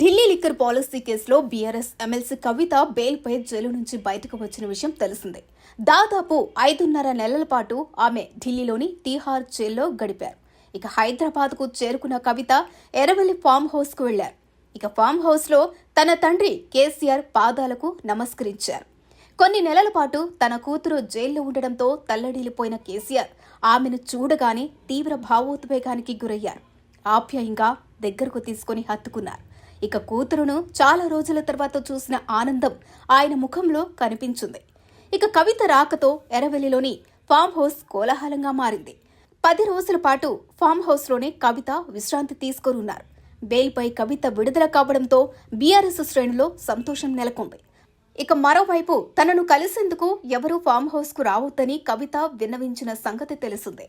Delhi liquor policy కేసులో BRS MLC Kavitha బెయిల్పై జైలు నుంచి బయటకు వచ్చిన విషయం తెలిసిందే. దాదాపు ఐదున్నర నెలల పాటు ఆమె ఢిల్లీలోని తీహార్ జైల్లో గడిపారు. ఇక హైదరాబాద్కు చేరుకున్న కవిత ఎర్రవల్లి ఫామ్ హౌస్కు వెళ్ళారు ఇక ఫామ్ హౌస్లో తన తండ్రి కేసీఆర్ పాదాలకు నమస్కరించారు. కొన్ని నెలల పాటు తన కూతురు జైల్లో ఉండడంతో తల్లడిల్లిపోయిన కేసీఆర్ ఆమెను చూడగానే తీవ్ర భావోద్వేగానికి గురయ్యారు. ఆప్యాయంగా దగ్గరకు తీసుకుని హత్తుకున్నారు. ఇక కూతురును చాలా రోజుల తర్వాత చూసిన ఆనందం ఆయన ముఖంలో కనిపించింది. ఇక కవిత రాకతో ఎరవెల్లిలోని ఫామ్ హౌస్ కోలాహలంగా మారింది. పది రోజుల పాటు ఫామ్ హౌస్లోనే కవిత విశ్రాంతి తీసుకోనున్నారు. బెయిల్పై కవిత విడుదల కావడంతో బీఆర్ఎస్ శ్రేణులో సంతోషం నెలకొంది. ఇక మరోవైపు తనను కలిసేందుకు ఎవరూ ఫామ్ హౌస్కు రావద్దని కవిత విన్నవించిన సంగతి తెలిసిందే.